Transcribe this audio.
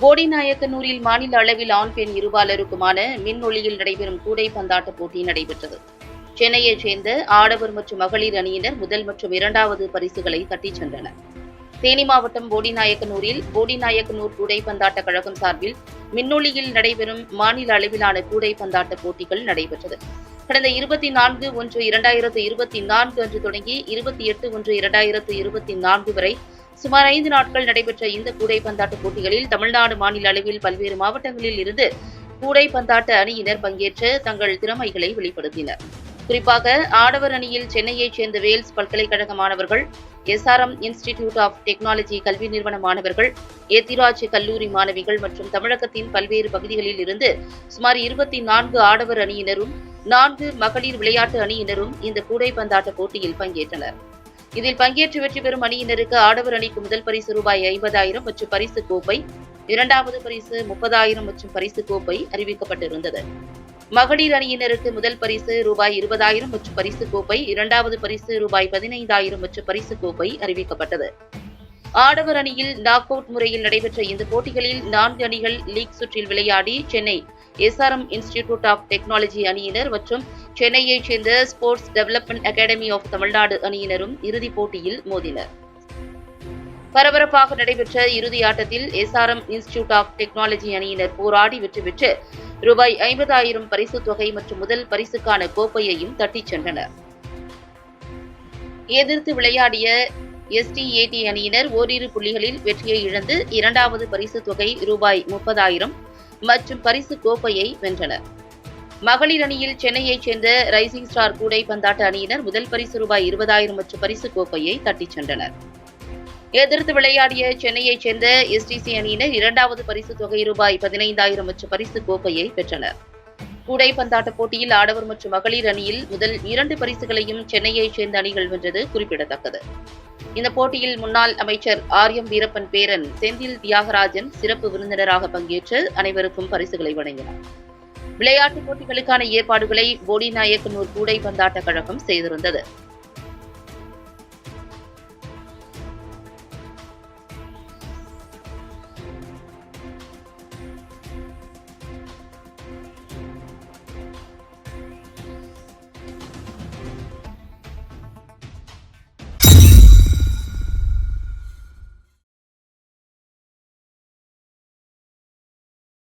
போடிநாயக்கனூரில் மாநில அளவில் ஆண் பெண் இருபாலருக்குமான மின்னொளியில் நடைபெறும் கூடை பந்தாட்ட போட்டி நடைபெற்றது. சென்னையைச் சேர்ந்த ஆடவர் மற்றும் மகளிர் அணியினர் முதல் மற்றும் இரண்டாவது பரிசுகளை தட்டிச் சென்றனர். தேனி மாவட்டம் போடிநாயக்கனூரில் போடிநாயக்கனூர் கூடை பந்தாட்ட கழகம் சார்பில் மின்னொளியில் நடைபெறும் மாநில அளவிலான கூடை பந்தாட்ட போட்டிகள் நடைபெற்றது. கடந்த இருபத்தி நான்கு ஒன்று இரண்டாயிரத்து இருபத்தி நான்கு அன்று தொடங்கி இருபத்தி எட்டு ஒன்று இரண்டாயிரத்து இருபத்தி நான்கு வரை சுமார் ஐந்து நாட்கள் நடைபெற்ற இந்த கூடை பந்தாட்ட போட்டிகளில் தமிழ்நாடு மாநில அளவில் பல்வேறு மாவட்டங்களில் இருந்து கூடை பந்தாட்ட அணியினர் பங்கேற்று தங்கள் திறமைகளை வெளிப்படுத்தினர். குறிப்பாக ஆடவர் அணியில் சென்னையைச் சேர்ந்த வேல்ஸ் பல்கலைக்கழக மாணவர்கள் எஸ்ஆர்எம் இன்ஸ்டிடியூட் ஆஃப் டெக்னாலஜி கல்வி நிறுவன மாணவர்கள் ஏத்திராஜ் கல்லூரி மாணவிகள் மற்றும் தமிழகத்தின் பல்வேறு பகுதிகளில் இருந்து சுமார் இருபத்தி நான்கு ஆடவர் அணியினரும் நான்கு மகளிர் விளையாட்டு அணியினரும் இந்த கூடை பந்தாட்ட போட்டியில் பங்கேற்றனர். இதில் பங்கேற்று வெற்றி பெறும் அணியினருக்கு ஆடவர் அணிக்கு முதல் பரிசு ரூபாய் ஐம்பதாயிரம் மற்றும் பரிசு கோப்பை இரண்டாவது பரிசு முப்பதாயிரம் மற்றும் பரிசு கோப்பை அறிவிக்கப்பட்டிருந்தது. மகளிர் அணியினருக்கு முதல் பரிசு ரூபாய் இருபதாயிரம் மற்றும் பரிசு கோப்பை இரண்டாவது பரிசு ரூபாய் பதினைந்தாயிரம் மற்றும் பரிசு கோப்பை அறிவிக்கப்பட்டது. ஆடவர் அணியில் நாக் அவுட் முறையில் நடைபெற்ற இந்த போட்டிகளில் நான்கு அணிகள் லீக் சுற்றில் விளையாடி Chennai SRM institute of technology அணியினர் மற்றும் சென்னையைச் சேர்ந்த sports development academy of Tamil Nadu அணியினரும் இறுதிப் போட்டியில் மோதினர். பரபரப்பாக நடைபெற்ற இறுதி ஆட்டத்தில் எஸ்ஆர்எம் இன்ஸ்டிடியூட் ஆஃப் டெக்னாலஜி அணியினர் போராடி வெற்றி பெற்று ரூபாய் ஐம்பதாயிரம் பரிசு தொகை மற்றும் முதல் பரிசுக்கான கோப்பையையும் தட்டிச் சென்றனர். எதிர்த்து விளையாடிய எஸ்டிஏடி அணியினர் ஓரிரு புள்ளிகளில் வெற்றியை இழந்து இரண்டாவது பரிசுத் தொகை ரூபாய் முப்பதாயிரம் மற்றும் பரிசு கோப்பையை வென்றனர். மகளிர் அணியில் சென்னையைச் சேர்ந்த ரைசிங் ஸ்டார் கூடை பந்தாட்ட அணியினர் முதல் பரிசு ரூபாய் இருபதாயிரம் மற்றும் பரிசு கோப்பையை தட்டிச் சென்றனர். எதிர்த்து விளையாடிய சென்னையைச் சேர்ந்த எஸ்டிசி அணியினர் இரண்டாவது பரிசு தொகை ரூபாய் பதினைந்தாயிரம் மற்றும் பரிசு கோப்பையை பெற்றனர். கூடை பந்தாட்ட போட்டியில் ஆடவர் மற்றும் மகளிர் அணியில் முதல் இரண்டு பரிசுகளையும் சென்னையைச் சேர்ந்த அணிகள் வென்றது குறிப்பிடத்தக்கது. இந்த போட்டியில் முன்னாள் அமைச்சர் ஆர் எம் வீரப்பன் பேரன் செந்தில் தியாகராஜன் சிறப்பு விருந்தினராக பங்கேற்று அனைவருக்கும் பரிசுகளை வழங்கினார். விளையாட்டுப் போட்டிகளுக்கான ஏற்பாடுகளை போடிநாயக்கனூர் கூடை பந்தாட்ட கழகம் செய்திருந்தது.